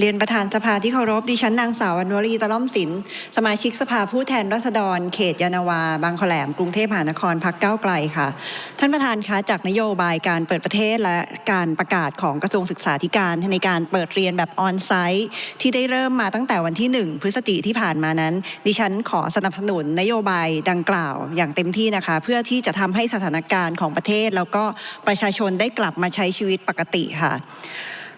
เรียนประธานสภาที่เคารพดิฉันนางสาววรรณวรีตะล่อมสินสมาชิกสภาผู้แทนราษฎร เขตยานาวา บางขแหลมกรุงเทพมหานครพักเก้าไกลค่ะ ท่านประธานคะจากนโยบายการเปิดประเทศและการประกาศของกระทรวงศึกษาธิการในการเปิดเรียนแบบออนไซต์ที่ได้เริ่มมาตั้งแต่วันที่ 1 พฤศจิที่ผ่านมานั้น ดิฉันขอสนับสนุนนโยบายดังกล่าวอย่างเต็มที่นะคะ เพื่อที่จะทำให้สถานการณ์ของประเทศ แล้วก็ประชาชนได้กลับมาใช้ชีวิตปกติค่ะ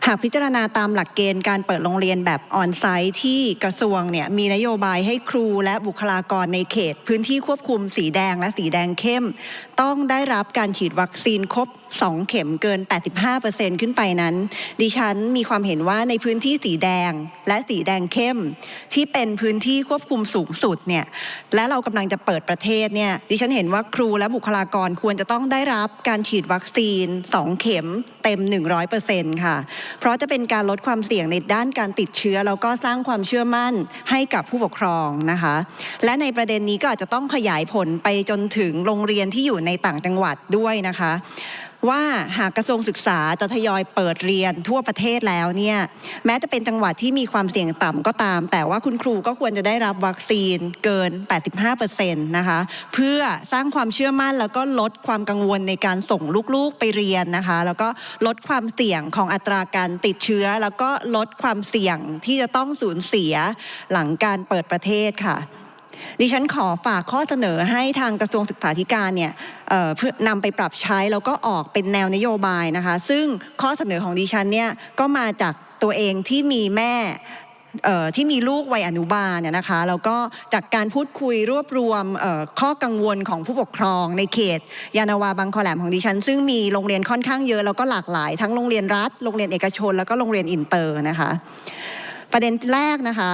หากพิจารณาตามหลักเกณฑ์การเปิดโรงเรียนแบบออนไซต์ที่กระทรวงเนี่ยมีนโยบายให้ครูและบุคลากรในเขต พื้นที่ควบคุมสีแดงและสีแดงเข้ม ต้องได้รับการฉีดวัคซีนครบ 2 เข็มเกิน 85%ขึ้นไปนั้น ดิฉันมีความเห็นว่าในพื้นที่สีแดงและสีแดงเข้ม ที่เป็นพื้นที่ควบคุมสูงสุดเนี่ยและเรากำลังจะเปิดประเทศเนี่ยดิฉันเห็นว่าครูและบุคลากรควรจะต้องได้รับการฉีดวัคซีน 2 เข็มเต็ม 100%ค่ะ เพราะจะเป็นการลดความเสี่ยงในด้านการติดเชื้อแล้วก็สร้างความเชื่อมั่นให้กับผู้ปกครองนะคะ และในประเด็นนี้ก็อาจจะต้องขยายผลไปจนถึงโรงเรียนที่อยู่ในต่างจังหวัดด้วยนะคะ ว่าหากกระทรวงศึกษาจะทยอยเปิดเรียนทั่วประเทศแล้วเนี่ยแม้จะเป็นจังหวัดที่มีความเสี่ยงต่ำก็ตาม แต่ว่าคุณครูก็ควรจะได้รับวัคซีนเกิน 85%นะคะเพื่อสร้างความเชื่อมั่นแล้วก็ลดความกังวลในการส่งลูกๆไปเรียนนะคะ แล้วก็ลดความเสี่ยงของอัตราการติดเชื้อ แล้วก็ลดความเสี่ยงที่จะต้องสูญเสียหลังการเปิดประเทศค่ะ ดิฉันขอฝากข้อเสนอให้ทางกระทรวงศึกษาธิการเนี่ยเพื่อนำไปปรับใช้แล้วก็ออกเป็นแนวนโยบายนะคะ ซึ่งข้อเสนอของดิฉันเนี่ยก็มาจากตัวเองที่มีแม่ที่มีลูกวัยอนุบาลเนี่ยนะคะแล้วก็จากการพูดคุยรวบรวมข้อกังวลของผู้ปกครอง ในเขต ยานาวาบางคอแหลมของดิฉัน ซึ่งมีโรงเรียนค่อนข้างเยอะแล้วก็หลากหลายทั้งโรงเรียนรัฐโรงเรียนเอกชน แล้วก็โรงเรียนอินเตอร์นะคะ ประเด็นแรกนะคะ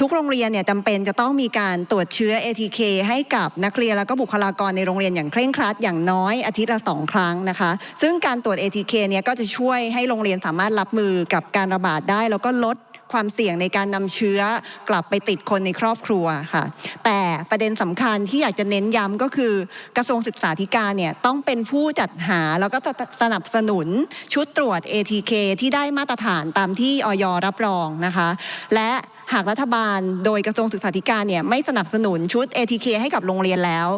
ทุกโรงเรียนเนี่ยจำเป็นจะต้องมีการตรวจเชื้อ ATK ให้กับนักเรียนแล้วก็บุคลากรในโรงเรียนอย่างเคร่งครัดอย่างน้อยอาทิตย์ละสองครั้งนะคะ ซึ่งการตรวจ ATK เนี่ยก็จะช่วยให้โรงเรียนสามารถรับมือกับการระบาดได้ แล้วก็ลดความเสี่ยงในการนำเชื้อกลับไปติดคนในครอบครัวค่ะ แต่ประเด็นสำคัญที่อยากจะเน้นย้ำก็คือกระทรวงศึกษาธิการเนี่ยต้องเป็นผู้จัดหาแล้วก็สนับสนุนชุดตรวจ ATK ที่ได้มาตรฐานตามที่ออยรับรองนะคะ และ หากรัฐบาลโดยกระทรวงศึกษาธิการเนี่ยไม่สนับสนุนชุด ATK ให้กับโรงเรียนแล้ว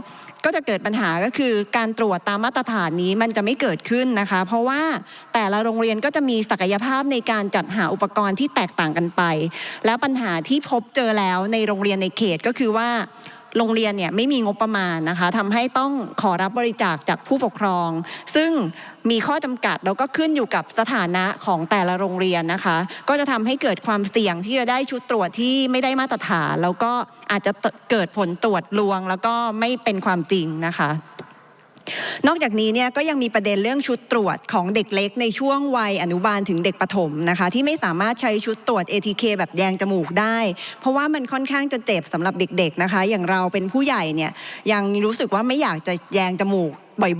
ก็จะเกิดปัญหาก็คือการตรวจตามมาตรฐานนี้มันจะไม่เกิดขึ้นนะคะ เพราะว่าแต่ละโรงเรียนก็จะมีศักยภาพในการจัดหาอุปกรณ์ที่แตกต่างกันไป แล้วปัญหาที่พบเจอแล้วในโรงเรียนในเขตก็คือว่า โรงเรียนเนี่ยไม่มีงบประมาณนะคะทำให้ต้องขอรับบริจาคจากผู้ปกครอง ซึ่งมีข้อจำกัดแล้วก็ขึ้นอยู่กับสถานะของแต่ละโรงเรียนนะคะ ก็จะทำให้เกิดความเสี่ยงที่จะได้ชุดตรวจที่ไม่ได้มาตรฐาน แล้วก็อาจจะเกิดผลตรวจลวง แล้วก็ไม่เป็นความจริงนะคะ นอกจากนี้เนี่ยก็ยังมีประเด็นเรื่องชุดตรวจของเด็กเล็กในช่วงวัยอนุบาลถึงเด็กประถมนะคะ ที่ไม่สามารถใช้ชุดตรวจ ATK แบบแยงจมูกได้ เพราะว่ามันค่อนข้างจะเจ็บสำหรับเด็กๆนะคะ อย่างเราเป็นผู้ใหญ่เนี่ยยังรู้สึกว่าไม่อยากจะแยงจมูก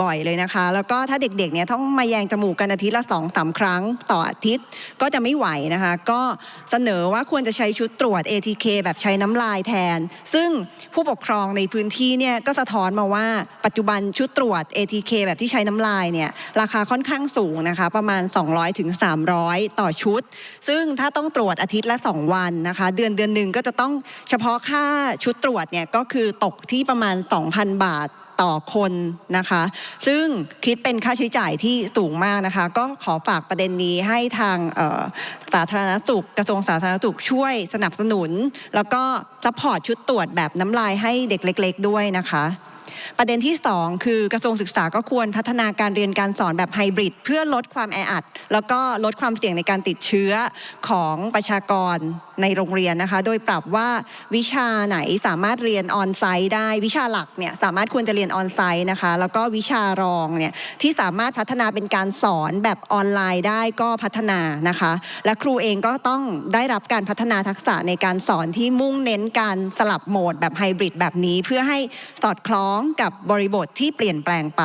บ่อยๆเลยนะคะ แล้วก็ถ้าเด็กๆเนี่ยต้องมาแยงจมูกกันอาทิตย์ละสองสามครั้งต่ออาทิตย์ก็จะไม่ไหวนะคะ ก็เสนอว่าควรจะใช้ชุดตรวจ ATK แบบใช้น้ำลายแทน ซึ่งผู้ปกครองในพื้นที่เนี่ยก็สะท้อนมาว่าปัจจุบันชุดตรวจ ATK แบบที่ใช้น้ำลายเนี่ยราคาค่อนข้างสูงนะคะ ประมาณ 200ถึง300 ต่อชุด ซึ่งถ้าต้องตรวจอาทิตย์ละ 2 วันนะคะ เดือนเดือนหนึ่งก็จะต้องเฉพาะค่าชุดตรวจเนี่ยก็คือตกที่ประมาณ 2,000 บาท ต่อคนนะคะ ซึ่งคิดเป็นค่าใช้จ่ายที่สูงมากนะคะ ก็ขอฝากประเด็นนี้ให้ทางสาธารณสุขกระทรวงสาธารณสุขช่วยสนับสนุน แล้วก็ซัพพอร์ตชุดตรวจแบบน้ำลายให้เด็กเล็ก ๆ ด้วยนะคะประเด็นที่ 2 คือกระทรวงศึกษาก็ควรพัฒนาการเรียนการสอนแบบไฮบริดเพื่อลดความแออัด แล้วก็ลดความเสี่ยงในการติดเชื้อของประชากร ในโรงเรียนนะคะ โดยปรับว่าวิชาไหนสามารถเรียนออนไซต์ได้วิชาหลักเนี่ยสามารถควรจะเรียนออนไซต์นะคะ แล้วก็วิชารองเนี่ยที่สามารถพัฒนาเป็นการสอนแบบออนไลน์ได้ก็พัฒนานะคะ และครูเองก็ต้องได้รับการพัฒนาทักษะในการสอนที่มุ่งเน้นการสลับโหมดแบบไฮบริดแบบนี้ เพื่อให้สอดคล้องกับบริบทที่เปลี่ยนแปลงไป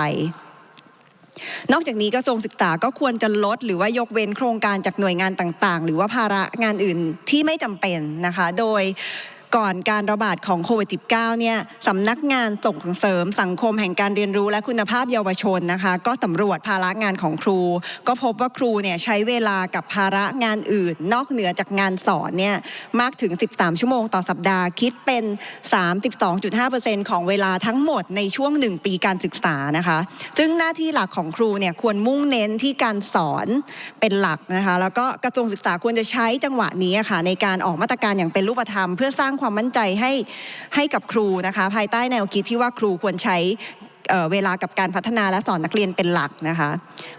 นอกจากนี้กระทรวงศึกษาก็ควรจะลด หรือว่ายกเว้นโครงการจากหน่วยงานต่างๆ หรือว่าภาระงานอื่นที่ไม่จำเป็นนะคะ โดย ก่อนการระบาดของโควิด -19 เนี่ยสำนักงานส่งเสริมสังคมแห่งการเรียนรู้และคุณภาพเยาวชนนะคะ ก็สำรวจภาระงานของครู ก็พบว่าครูเนี่ยใช้เวลากับภาระงานอื่น นอกเหนือจากงานสอนเนี่ยมากถึง 13 ชั่วโมงต่อสัปดาห์ คิดเป็น 32.5%ของเวลาทั้งหมดในช่วง 1 ปีการศึกษานะคะ ซึ่งหน้าที่หลักของครูเนี่ยควรมุ่งเน้นที่การสอนเป็นหลักนะคะ แล้วก็กระทรวงศึกษาควรจะใช้จังหวะนี้อะค่ะในการออกมาตรการอย่างเป็นรูปธรรมเพื่อสร้างความมั่นใจให้ให้กับครูนะคะภายใต้แนวคิดที่ว่าครูควรใช้เวลากับการพัฒนาและสอนนักเรียนเป็นหลักนะคะ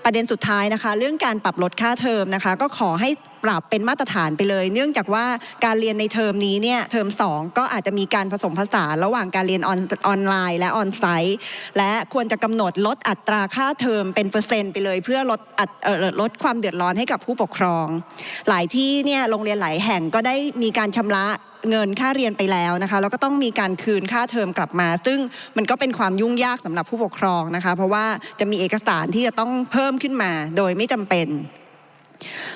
ประเด็นสุดท้ายนะคะ เรื่องการปรับลดค่าเทอมนะคะ ก็ขอให้ปรับเป็นมาตรฐานไปเลย เนื่องจากว่าการเรียนในเทอมนี้เนี่ยเทอม 2 ก็อาจจะมีการผสมผสานระหว่างการเรียนออนออนไลน์และออนไซต์และควรจะกำหนดลดอัตราค่าเทอมเป็นเปอร์เซ็นต์ไปเลย เพื่อลดอัตเอ่อลดความเดือดร้อนให้กับผู้ปกครอง หลายที่เนี่ยโรงเรียนหลายแห่งก็ได้มีการชำระ เงินค่าเรียนไปแล้วนะคะแล้วก็ต้องมีการคืนค่าเทอมกลับมา ซึ่งมันก็เป็นความยุ่งยากสำหรับผู้ปกครองนะคะ เพราะว่าจะมีเอกสารที่จะต้องเพิ่มขึ้นมาโดยไม่จำเป็น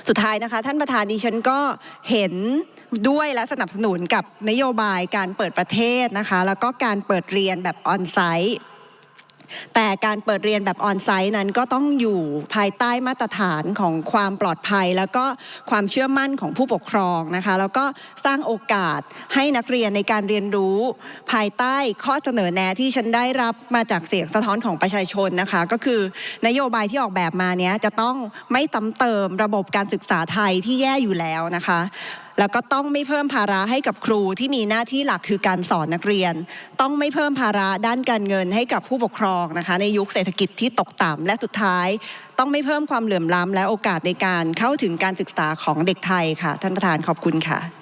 สุดท้ายนะคะท่านประธานดิฉันก็เห็นด้วยและสนับสนุนกับนโยบายการเปิดประเทศนะคะ แล้วก็การเปิดเรียนแบบออนไซต์ แต่การเปิดเรียนแบบออนไซต์นั้นก็ต้องอยู่ภายใต้มาตรฐานของความปลอดภัย แล้วก็ความเชื่อมั่นของผู้ปกครองนะคะ แล้วก็สร้างโอกาสให้นักเรียนในการเรียนรู้ ภายใต้ข้อเสนอแนะที่ฉันได้รับมาจากเสียงสะท้อนของประชาชนนะคะ ก็คือนโยบายที่ออกแบบมาเนี้ยจะต้องไม่ซ้ำเติมระบบการศึกษาไทยที่แย่อยู่แล้วนะคะ แล้วก็ต้องไม่เพิ่มภาระให้กับครูที่มีหน้าที่หลักคือการสอนนักเรียน ต้องไม่เพิ่มภาระด้านการเงินให้กับผู้ปกครองนะคะ ในยุคเศรษฐกิจที่ตกต่ำและสุดท้าย ต้องไม่เพิ่มความเหลื่อมล้ำและโอกาสในการเข้าถึงการศึกษาของเด็กไทยค่ะ ท่านประธานขอบคุณค่ะ